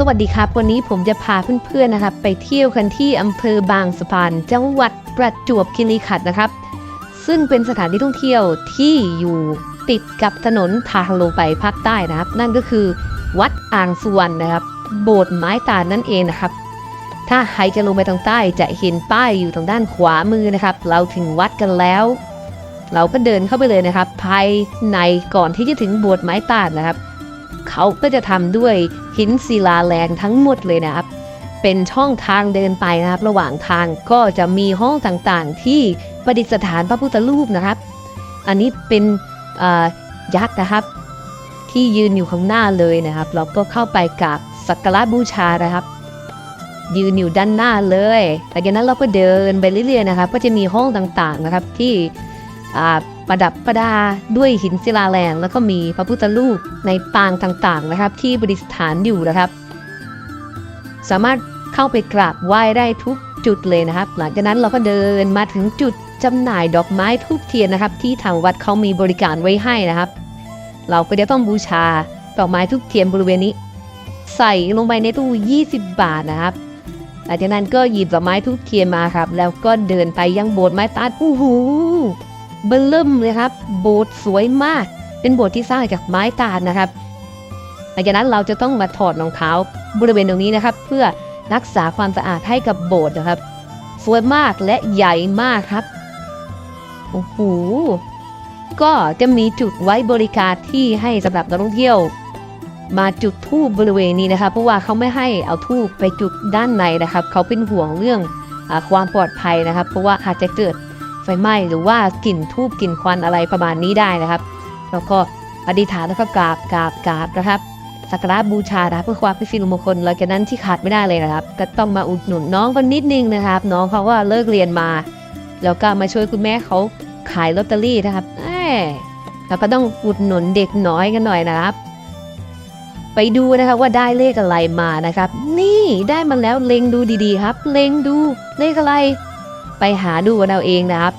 สวัสดีครับ วันนี้ผมจะพาเพื่อนๆนะครับ ไปเที่ยวกันที่อำเภอบางสะพาน จังหวัดประจวบคีรีขันธ์นะครับ ซึ่งเป็นสถานที่ท่องเที่ยวที่อยู่ติดกับถนนทางลงไปภาคใต้นะครับ นั่นก็คือ วัดอ่างสุวรรณนะครับ โบสถ์ไม้ตาลนั่นเองนะครับ ถ้าใครจะลงไปทางใต้จะเห็นป้ายอยู่ทางด้านขวามือนะครับ เราถึงวัดกันแล้ว เราก็เดินเข้าไปเลยนะครับ ภายในก่อนที่จะถึงโบสถ์ไม้ตาลนะครับ เขาก็จะทำด้วยหินศิลาแรงทั้งหมดเลยนะครับ เป็นช่องทางเดินไปนะครับ ระหว่างทางก็จะมีห้องต่างๆ ที่ประดิษฐานพระพุทธรูปนะครับ อันนี้เป็นยักษ์นะครับ ที่ยืนอยู่ข้างหน้าเลยนะครับ เราก็เข้าไปกราบสักการะบูชานะครับ ยืนอยู่ด้านหน้าเลยหลังจากนั้นเราก็เดินไปเรื่อยๆนะครับ ก็จะมีห้องต่างๆนะครับที่ ประดับประดาด้วยหินศิลาแรง แล้วก็มีพระพุทธรูปในปางต่างๆนะครับ ที่ประดิษฐานอยู่นะครับ สามารถเข้าไปกราบไหว้ได้ทุกจุดเลยนะครับ หลังจากนั้นเราก็เดินมาถึงจุดจำหน่ายดอกไม้ทูบเทียนนะครับ ที่ทางวัดเขามีบริการไว้ให้นะครับ เราก็จะต้องบูชาดอกไม้ทูบเทียนบริเวณนี้ ใส่ลงไปในตู้ 20 บาทนะครับหลังจากนั้นก็หยิบดอกไม้ทูบเทียนมาครับ แล้วก็เดินไปยังโบสถ์ไม้ตาดโอ้โห เบิ่มเลยครับ โบสถ์สวยมาก เป็นโบสถ์ที่สร้างจากไม้ตาดนะครับหลังจากนั้นเราจะต้องมาถอดรองเท้าบริเวณตรงนี้นะครับ เพื่อรักษาความสะอาดให้กับโบสถ์นะครับ สวยมากและใหญ่มากครับโอ้โหก็จะมีจุดไว้บริการที่ให้สำหรับนักท่องเที่ยว มาจุดทูบบริเวณนี้นะครับเพราะว่าเขาไม่ให้เอาทูบไปจุดด้านในนะครับ เขาเป็นห่วงเรื่องอความปลอดภัยนะครับ เพราะว่าอาจจะเกิด ฟไหม้หรือว่ากลิ่นทูบกลิ่นควันอะไรประมาณนี้ได้นะครับ แล้วก็อธิษฐานแล้วก็กราบกราบกราบนะครับสักการะบูชานะเพื่อความเป็นสิริมงคลหลังจากนั้นที่ขาดไม่ได้เลยนะครับ ก็ต้องมาอุดหนุนน้องกันนิดนึงนะครับ น้องเขาก็เลิกเรียนมา แล้วก็มาช่วยคุณแม่เขาขายลอตเตอรี่นะครับแหมแล้วก็ต้องอุดหนุนเด็กน้อยกันหน่อยนะครับ ไปดูนะครับว่าได้เลขอะไรมานะครับ นี่ได้มาแล้วเล็งดูดีๆ ครับ เล็งดูเลขอะไร ไปหาดูกันเอาเองนะครับ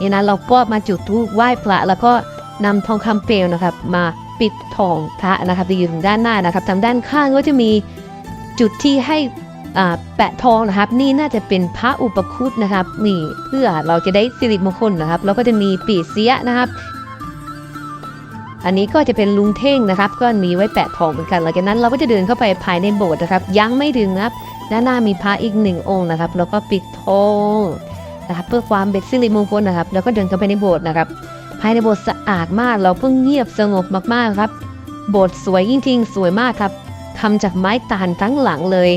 นี่นะเราก็มาจุดธูปไหว้พระแล้วก็นำทองคำเปลวนะครับ มาปิดทองพระนะครับที่อยู่ทางด้านหน้านะครับทางด้านข้างก็จะมีจุดที่ให้อ่าแปะทองนะครับ นี่น่าจะเป็นพระอุปคุตนะครับ นี่เพื่อเราจะได้สิริมงคลนะครับ แล้วก็จะมีปีเสียนะครับ อันนี้ก็จะเป็นลุงเท่งนะครับ ก็มีไว้แปะทองเหมือนกันหลังจากนั้นเราก็จะเดินเข้าไปภายในโบสถ์นะครับ ยังไม่ถึงนะครับ ด้านหน้ามีพระอีกหนึ่งองค์นะครับ แล้วก็ปิดทองนะครับเพื่อความเป็นสิริมงคลนะครับ แล้วก็เดินเข้าไปในโบสถ์นะครับ ภายในโบสถ์สะอาดมาก เราเพิ่งเงียบสงบมากๆครับ โบสถ์สวยจริงๆ สวยมากครับทำจากไม้ตาลทั้งหลังเลย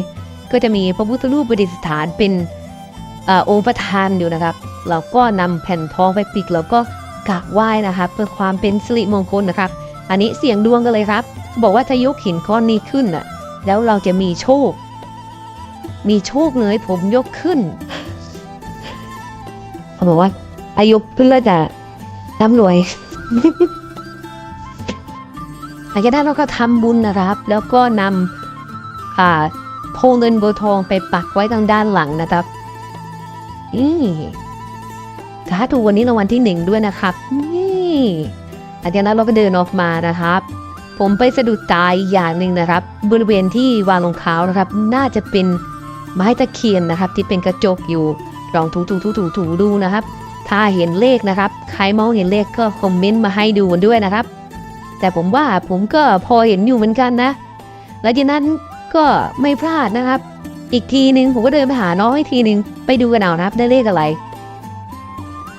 ก็จะมีพระพุทธรูปประดิษฐานเป็นอองค์ประธานอยู่นะครับ เราก็นำแผ่นทองไปปิดแล้วก็กราบไหว้นะครับ เพื่อความเป็นสิริมงคลนะครับ อันนี้เสียงดวงกันเลยครับ บอกว่าถ้ายกหินก้อนนี้ขึ้นน่ะ แล้วเราจะมีโชค มีโชคเลยผมยกขึ้นเขาบอกว่า อายุขึ้นแล้วจะร่ำรวยหลังจากนั้นเราก็ทำบุญนะครับ แล้วก็นำอ่าโพเงินโบทองไปปักไว้ทางด้านหลังนะครับอืมถ้าถูกวันนี้รางวัลที่หนึ่งด้วยนะครับ นี่หลังจากนั้นเราก็เดินออกมานะครับ ผมไปสะดุดตาอีกอย่างหนึ่งนะครับ บริเวณที่วางรองเท้านะครับ น่าจะเป็น ไม้ตะเคียนนะครับ ที่เป็นกระจกอยู่ลองถูถูถูถูถูดูนะครับ ถ้าเห็นเลขนะครับ ใครมองเห็นเลขก็คอมเมนต์มาให้ดูกันด้วยนะครับ แต่ผมว่าผมก็พอเห็นอยู่เหมือนกันนะ และจากนั้นก็ไม่พลาดนะครับ อีกทีหนึ่งผมก็เดินไปหาน้องอีกทีหนึ่งไปดูกันเอานะครับได้เลขอะไร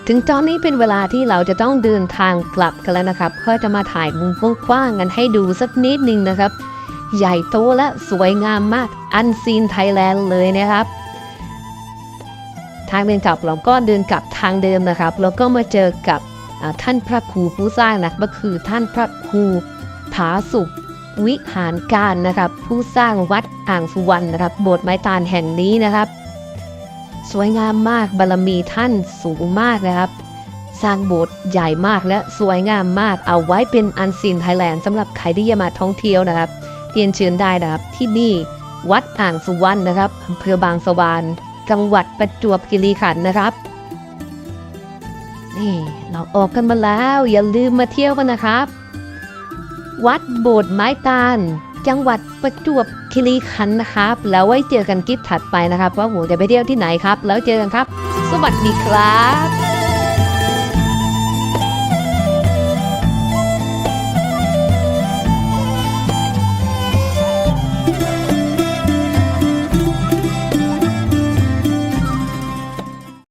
ถึงตอนนี้เป็นเวลาที่เราจะต้องเดินทางกลับกันแล้วนะครับ ก็จะมาถ่ายมุมกว้างๆกันให้ดูสักนิดนึงนะครับ ใหญ่โตและสวยงามมากอันซีนไทยแลนด์เลยนะครับ ทางเดินกลับเราก็เดินกลับทางเดิมนะครับ แล้วก็มาเจอกับท่านพระครูผู้สร้างนะก็คือท่านพระครูผาสุขวิหารการนะครับ ผู้สร้างวัดอ่างสุวรรณนะครับโบสถ์ไม้ตาลแห่งนี้นะครับ สวยงามมากบารมีท่านสูงมากนะครับ สร้างโบสถ์ใหญ่มากและสวยงามมากเอาไว้เป็นอันซีนไทยแลนด์สำหรับใครที่จะมาท่องเที่ยวนะครับ เรียนเชิญได้นะครับที่นี่วัดอ่างสุวรรณนะครับอำเภอบางสะวานจังหวัดประจวบคีรีขันธ์นะครับ นี่เราออกกันมาแล้วอย่าลืมมาเที่ยวกันนะครับ วัดโบสถ์ไม้ตาล จังหวัดประจวบคีรีขันธ์นะครับ แล้วไว้เจอกันคลิปถัดไปนะครับ ว่าผมจะไปเที่ยวที่ไหนครับ แล้วเจอกันครับ สวัสดีครับ